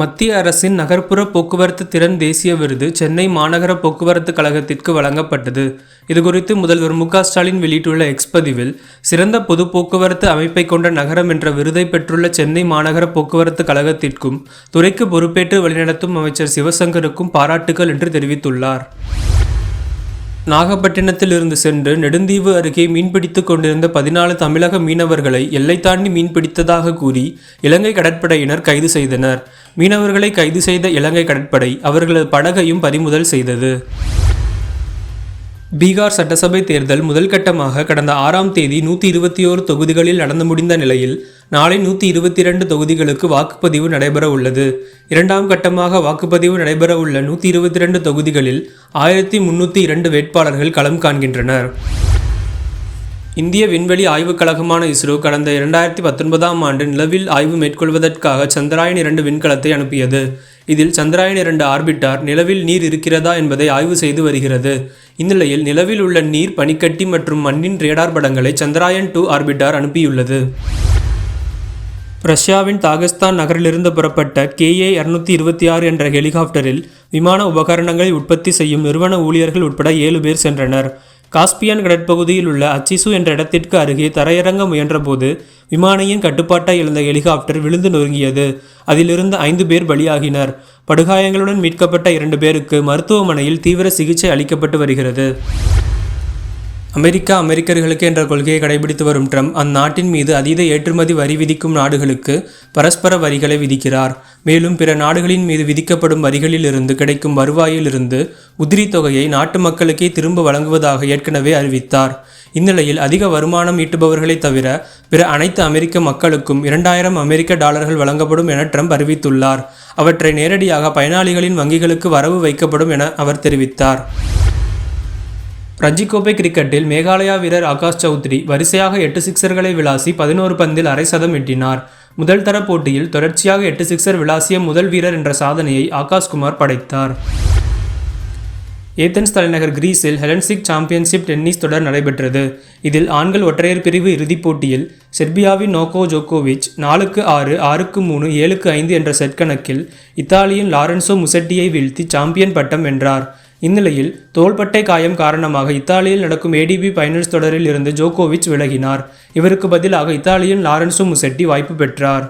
மத்திய அரசின் நகர்ப்புற போக்குவரத்து திறன் தேசிய விருது சென்னை மாநகர போக்குவரத்து கழகத்திற்கு வழங்கப்பட்டது. இதுகுறித்து முதல்வர் மு ஸ்டாலின் வெளியிட்டுள்ள எக்ஸ்பதிவில் சிறந்த பொது போக்குவரத்து அமைப்பை கொண்ட நகரம் என்ற விருதை பெற்றுள்ள சென்னை மாநகர போக்குவரத்து கழகத்திற்கும் துறைக்கு பொறுப்பேற்று வழிநடத்தும் அமைச்சர் சிவசங்கருக்கும் பாராட்டுகள் என்று தெரிவித்துள்ளார். நாகப்பட்டினத்தில் இருந்து சென்று நெடுந்தீவு அருகே மீன்பிடித்துக் கொண்டிருந்த பதினாலு தமிழக மீனவர்களை எல்லை தாண்டி மீன்பிடித்ததாக கூறி இலங்கை கடற்படையினர் கைது செய்தனர். மீனவர்களை கைது செய்த இலங்கை கடற்படை அவர்களது படகையும் பறிமுதல் செய்தது. பீகார் சட்டசபை தேர்தல் முதல் கட்டமாக கடந்த ஆறாம் தேதி நூற்றி இருபத்தி ஓரு தொகுதிகளில் நடந்து முடிந்த நிலையில் நாளை நூற்றி இருபத்தி இரண்டு தொகுதிகளுக்கு வாக்குப்பதிவு நடைபெற உள்ளது இரண்டாம் கட்டமாக வாக்குப்பதிவு நடைபெற உள்ள நூற்றி இருபத்தி இரண்டு தொகுதிகளில் ஆயிரத்தி முன்னூற்றி இரண்டு வேட்பாளர்கள் களம் காண்கின்றனர். இந்திய விண்வெளி ஆய்வுக் கழகமான இஸ்ரோ கடந்த இரண்டாயிரத்தி பத்தொன்பதாம் ஆண்டு நிலவில் ஆய்வு மேற்கொள்வதற்காக சந்திராயன் இரண்டு விண்கலத்தை அனுப்பியது. இதில் சந்திராயன் இரண்டு ஆர்பிட்டார் நிலவில் நீர் இருக்கிறதா என்பதை ஆய்வு செய்து வருகிறது. இந்நிலையில் நிலவில் உள்ள நீர் பனிக்கட்டி மற்றும் மண்ணின் ரேடார் படங்களை சந்திராயன் டூ ஆர்பிட்டார் அனுப்பியுள்ளது. ரஷ்யாவின் தாகஸ்தான் நகரிலிருந்து புறப்பட்ட கேஏ இருநூத்தி இருபத்தி ஆறு என்ற ஹெலிகாப்டரில் விமான உபகரணங்களை உற்பத்தி செய்யும் நிறுவன ஊழியர்கள் உட்பட ஏழு பேர் சென்றனர். காஸ்பியன் கடற்பகுதியில் உள்ள அச்சிசு என்ற இடத்திற்கு அருகே தரையிறங்க முயன்றபோது விமானியின் கட்டுப்பாட்டை இழந்த ஹெலிகாப்டர் விழுந்து நொறுங்கியது. அதிலிருந்து ஐந்து பேர் பலியாகினர். படுகாயங்களுடன் மீட்கப்பட்ட இரண்டு பேருக்கு மருத்துவமனையில் தீவிர சிகிச்சை அளிக்கப்பட்டு வருகிறது. அமெரிக்கா அமெரிக்கர்களுக்கு என்ற கொள்கையை கடைபிடித்து வரும் ட்ரம்ப் அந்நாட்டின் மீது அதீத ஏற்றுமதி வரி விதிக்கும் நாடுகளுக்கு பரஸ்பர வரிகளை விதிக்கிறார். மேலும் பிற நாடுகளின் மீது விதிக்கப்படும் வரிகளிலிருந்து கிடைக்கும் வருவாயிலிருந்து உதிரி தொகையை நாட்டு மக்களுக்கே திரும்ப வழங்குவதாக ஏற்கனவே அறிவித்தார். இந்நிலையில் அதிக வருமானம் ஈட்டுபவர்களை தவிர பிற அனைத்து அமெரிக்க மக்களுக்கும் இரண்டாயிரம் அமெரிக்க டாலர்கள் வழங்கப்படும் என ட்ரம்ப் அறிவித்துள்ளார். அவற்றை நேரடியாக பயனாளிகளின் வங்கிகளுக்கு வரவு வைக்கப்படும் என அவர் தெரிவித்தார். ரஞ்சி கோப்பை கிரிக்கெட்டில் மேகாலயா வீரர் ஆகாஷ் சௌத்ரி வரிசையாக எட்டு சிக்சர்களை விளாசி பதினோரு பந்தில் அரை சதம் எட்டினார். முதல் தர போட்டியில் தொடர்ச்சியாக எட்டு சிக்சர் விளாசிய முதல் வீரர் என்ற சாதனையை ஆகாஷ்குமார் படைத்தார். ஏத்தன்ஸ் தலைநகர் கிரீஸில் ஹெலன்சிக் சாம்பியன்ஷிப் டென்னிஸ் தொடர் நடைபெற்றது. இதில் ஆண்கள் ஒற்றையர் பிரிவு இறுதிப் போட்டியில் செர்பியாவின் நோகோ ஜோகோவிச் நாலுக்கு ஆறு ஆறுக்கு மூணு ஏழுக்கு ஐந்து என்ற செட் கணக்கில் இத்தாலியின் லாரன்சோ முசட்டியை வீழ்த்தி சாம்பியன் பட்டம் வென்றார். இந்நிலையில் தோள்பட்டை காயம் காரணமாக இத்தாலியில் நடக்கும் ஏடிபி பைனல்ஸ் தொடரில் இருந்து ஜோகோவிச் விலகினார். இவருக்கு பதிலாக இத்தாலியின் லாரன்சோ முசெட்டி வாய்ப்பு பெற்றார்.